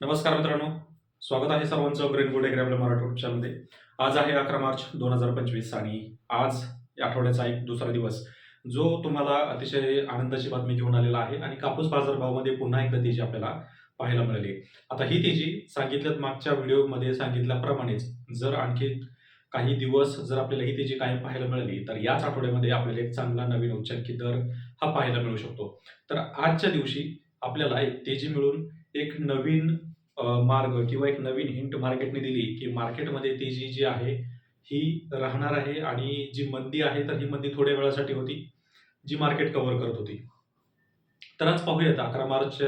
नमस्कार मित्रांनो. स्वागत आहे सर्वांचं ग्रेन गुड एग्री आपल्या मराठी चॅनलमध्ये आज आहे अकरा मार्च दोन हजार पंचवीस आणि आज या आठवड्याचा एक दुसरा दिवस जो तुम्हाला अतिशय आनंदाची बातमी घेऊन आलेला आहे आणि कापूस बाजारभावामध्ये पुन्हा एकदा तेजी आपल्याला पाहायला मिळाली. आता ही तेजी सांगितल्यात मागच्या व्हिडिओमध्ये सांगितल्याप्रमाणेच जर आणखी काही दिवस जर आपल्याला ही तेजी कायम पाहायला मिळाली तर याच आठवड्यामध्ये आपल्याला एक चांगला नवीन उच्चांकी दर हा पाहायला मिळू शकतो. तर आजच्या दिवशी आपल्याला एक तेजी मिळून एक नवीन मार्ग किंवा एक नवीन हिंट मार्केटने दिली की मार्केटमध्ये तेजी जी आहे ही राहणार आहे आणि जी मंदी आहे तर ही मंदी थोड्या वेळासाठी होती जी मार्केट कव्हर करत होती. तर आज पाहूयात अकरा मार्च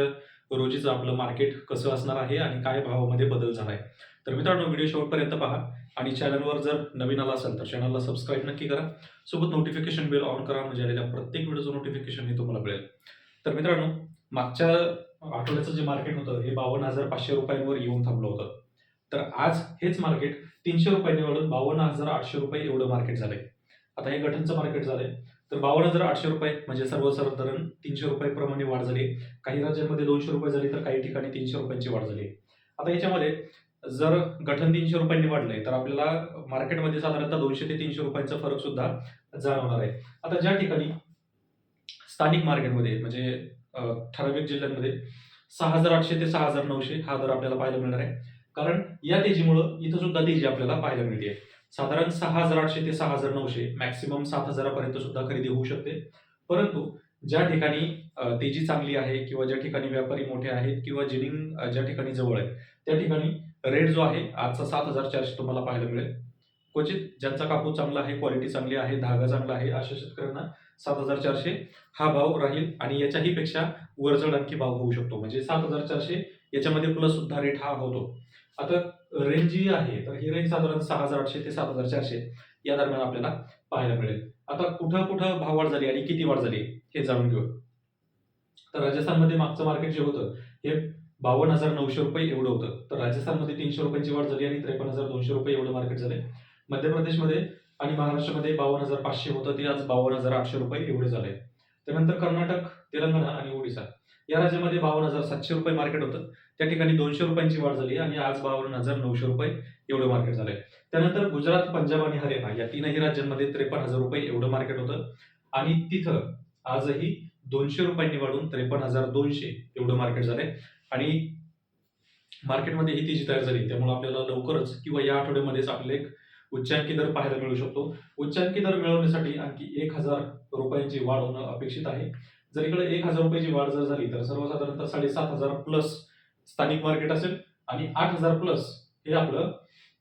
रोजीचं आपलं मार्केट कसं असणार आहे आणि काय भावामध्ये बदल झाला आहे तर मित्रांनो व्हिडिओ शेवटपर्यंत पहा आणि चॅनलवर जर नवीन आला असेल तर चॅनलला सबस्क्राईब नक्की करा. सोबत नोटिफिकेशन बेल ऑन करा म्हणजे आलेल्या प्रत्येक व्हिडिओचं नोटिफिकेशन हे तुम्हाला मिळेल. तर मित्रांनो मागच्या आठवड्याचं जे मार्केट होतं हे बावन्न हजार पाचशे रुपयांवर येऊन थांबलं होतं. तर आज हेच मार्केट तीनशे रुपयांनी वाढून बावन्न हजार आठशे रुपये एवढं मार्केट झालंय. आता हे गठनचं मार्केट झालंय. तर बावन्न हजार आठशे रुपये म्हणजे सर्वसाधारण तीनशे रुपयाप्रमाणे वाढ झाली. काही राज्यांमध्ये दोनशे रुपये झाली तर काही ठिकाणी तीनशे रुपयांची वाढ झाली. आता याच्यामध्ये जर गठन तीनशे रुपयांनी वाढलंय तर आपल्याला मार्केटमध्ये साधारणतः दोनशे ते तीनशे रुपयांचा फरक सुद्धा जाणवणार आहे. आता ज्या ठिकाणी स्थानिक मार्केटमध्ये म्हणजे ठराविक जिल्ह्यांमध्ये सहा हजार आठशे ते सहा हजार नऊशे हा दर आपल्याला पाहायला मिळणार आहे. कारण या तेजीमुळं इथं सुद्धा तेजी आपल्याला पाहायला मिळते. साधारण सहा हजार आठशे ते सहा हजार नऊशे मॅक्सिमम सात हजारापर्यंत सुद्धा खरेदी होऊ शकते. परंतु ज्या ठिकाणी तेजी चांगली आहे किंवा ज्या ठिकाणी व्यापारी मोठे आहेत किंवा जिनिंग ज्या ठिकाणी जवळ आहे त्या ठिकाणी रेट जो आहे आजचा सात हजार चारशे तुम्हाला पाहायला मिळेल. क्वचित ज्यांचा कापूस चांगला आहे क्वालिटी चांगली आहे धागा चांगला आहे अशा शेतकऱ्यांना सात हजार चारशे हा भाव राहील आणि याच्याही पेक्षा वरचढ आणखी भाव होऊ शकतो. म्हणजे सात हजार चारशे याच्यामध्ये प्लस सुद्धा रेट हा होतो. आता रेंज जी आहे तर ही रेंज साधारण सहा हजार आठशे ते सात हजार चारशे या दरम्यान आपल्याला पाहायला मिळेल. आता कुठं कुठं भाव वाढ झाली आणि किती वाढ झाली हे जाणून घेऊ तर राजस्थानमध्ये मागचं मार्केट जे होतं हे बावन्न हजार नऊशे रुपये एवढं होतं. तर राजस्थानमध्ये तीनशे रुपयांची वाढ झाली आणि त्रेपन्न हजार दोनशे रुपये एवढं मार्केट झाले. मध्य प्रदेशमध्ये आणि महाराष्ट्रामध्ये बावन्न हजार पाचशे होतं. ते आज बावन्न हजार आठशे रुपये एवढे झाले. त्यानंतर कर्नाटक तेलंगणा आणि ओडिसा. या राज्यामध्ये बावन्न हजार सातशे रुपये मार्केट होतं. त्या ठिकाणी दोनशे रुपयांची वाढ झाली आणि आज बावन्न हजार नऊशे रुपये एवढं मार्केट झालंय त्यानंतर गुजरात पंजाब आणि हरियाणा या तीनही राज्यांमध्ये त्रेपन्न हजार रुपये एवढं मार्केट होतं. आणि तिथं आजही दोनशे रुपयांनी वाढून त्रेपन्न हजार दोनशे एवढं मार्केट झालंय आणि मार्केटमध्ये ही तेजी तयार झाली. त्यामुळे आपल्याला लवकरच किंवा या आठवड्यामध्येच आपले एक उच्चांकी दर पाहायला मिळू शकतो. उच्चांकी दर मिळवण्यासाठी आणखी एक हजार रुपयांची वाढ होणं अपेक्षित आहे. जर इकडे एक हजार रुपयाची वाढ जर झाली तर सर्वसाधारणतः साडेसात हजार प्लस स्थानिक मार्केट असेल आणि आठ हजार प्लस हे आपलं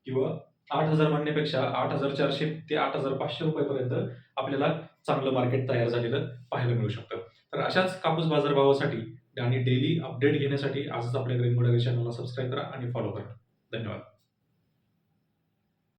किंवा आठ हजार म्हणण्यापेक्षा आठ हजार चारशे ते आठ हजार पाचशे रुपयापर्यंत आपल्याला चांगलं मार्केट तयार झालेलं पाहायला मिळू शकतं. तर अशाच कापूस बाजारभावासाठी आणि डेली अपडेट घेण्यासाठी आजच आपल्या ग्रीन मोडा चॅनलला सबस्क्राईब करा आणि फॉलो करा. धन्यवाद.